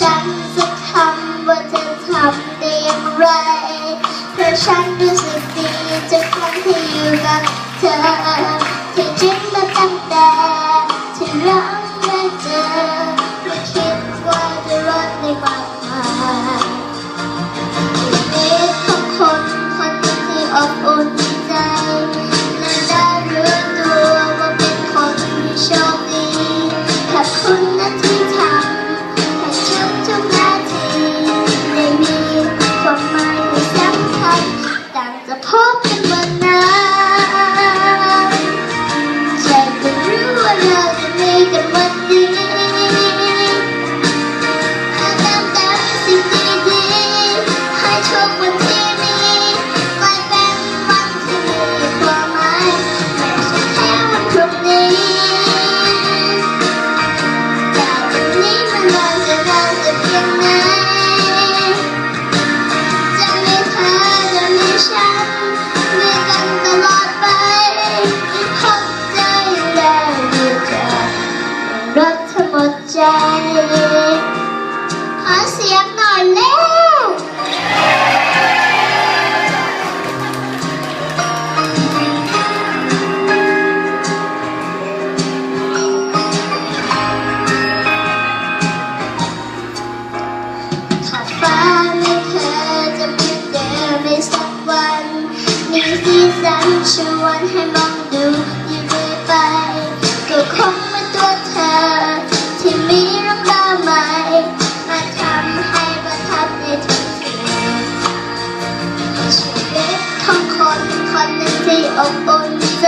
ฉันสักคำว่าเธอทำได้อย่างไร เพราะฉันรู้สึกดีทุกครั้งที่อยู่กับเธอที่จริงมาตั้งแต่ที่เราได้เจอไม่คิดว่าจะรักได้มากมายชีวิตของคนคนหนึ่งที่อบอุ่นใจและได้รู้ตัวว่าเป็นคนที่โชคดีขอบคุณนะที่ทำ ต่ มีสีสันชวนให้มองดูอยู่เรื่อยไป ก็คงเป็นตัวเธอ ที่มีเรื่องราวใหม่ มาทำให้ประทับในทุกทีชีวิตของคนคนหนึ่งที่อบอุ่นใจ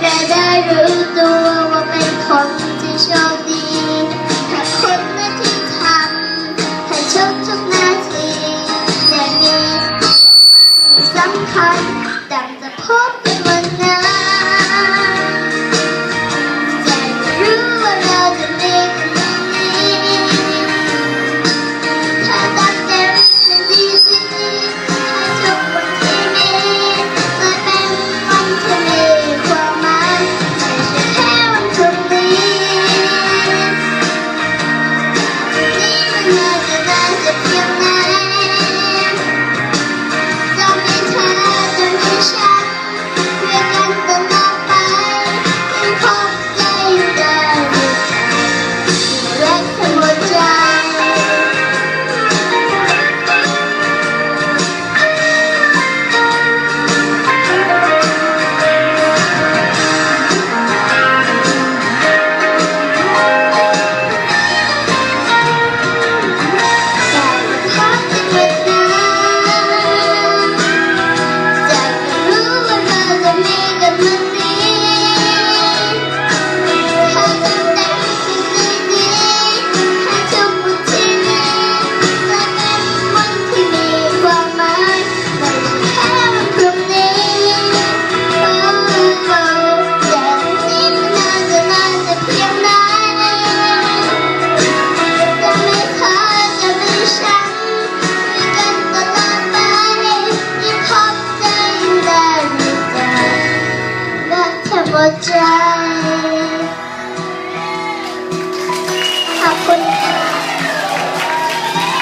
และได้รู้ตัวว่าเป็นคนที่โชคดีแค่คนนั้นที่ทำให้ทุกทุกนาทีได้มีความหมายสำคัญดังจะพบกัน วันนั้น ก